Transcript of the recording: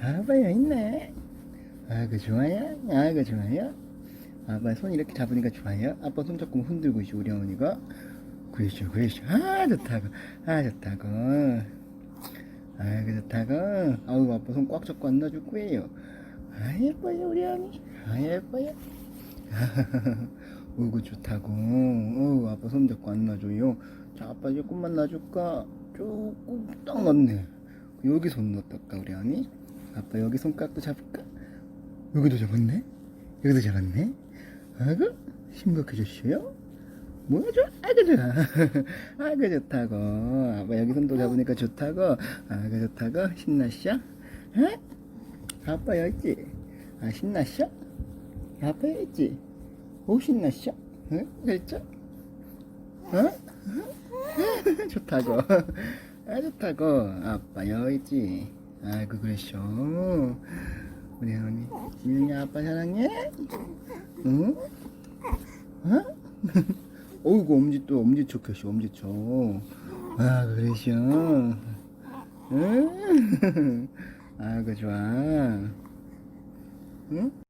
아빠 여기 있네. 아그 좋아요? 아그 좋아요? 아빠 손 이렇게 잡으니까 좋아요? 아빠 손 조금 흔들고 있어 우리 어머니가. 그렇죠 그렇죠. 아 좋다고. 아 좋다고. 아그 좋다고. 아우 아빠 손 꽉 잡고 안 놔줄 거예요. 아 예뻐요 우리 어머니. 아 예뻐요. 어이구 좋다고. 어우 아빠 손 잡고 안 놔줘요. 자 아빠 조금만 놔줄까? 조금 딱 넣네. 여기 손 넣었다 우리 언니. 아빠 여기 손가락도 잡을까? 여기도 잡았네? 여기도 잡았네? 아이고 심각해졌어요? 뭐야 좋아? 아이고 좋아 아이고 좋다고 아빠 여기 손도 잡으니까 좋다고 아이고 좋다고 신났어? 응? 아빠 여기 아 신났어? 아빠 여기 오 신났어? 응? 그랬죠? 어? 좋다고 아 좋다고 아빠 여기 아이고 그랬어 우리 언니 지윤이 아빠 사랑해? 응? 어? 어이구 엄지 또 엄지 척 했어 엄지 척 아 그랬어 응? 아이고 좋아 응?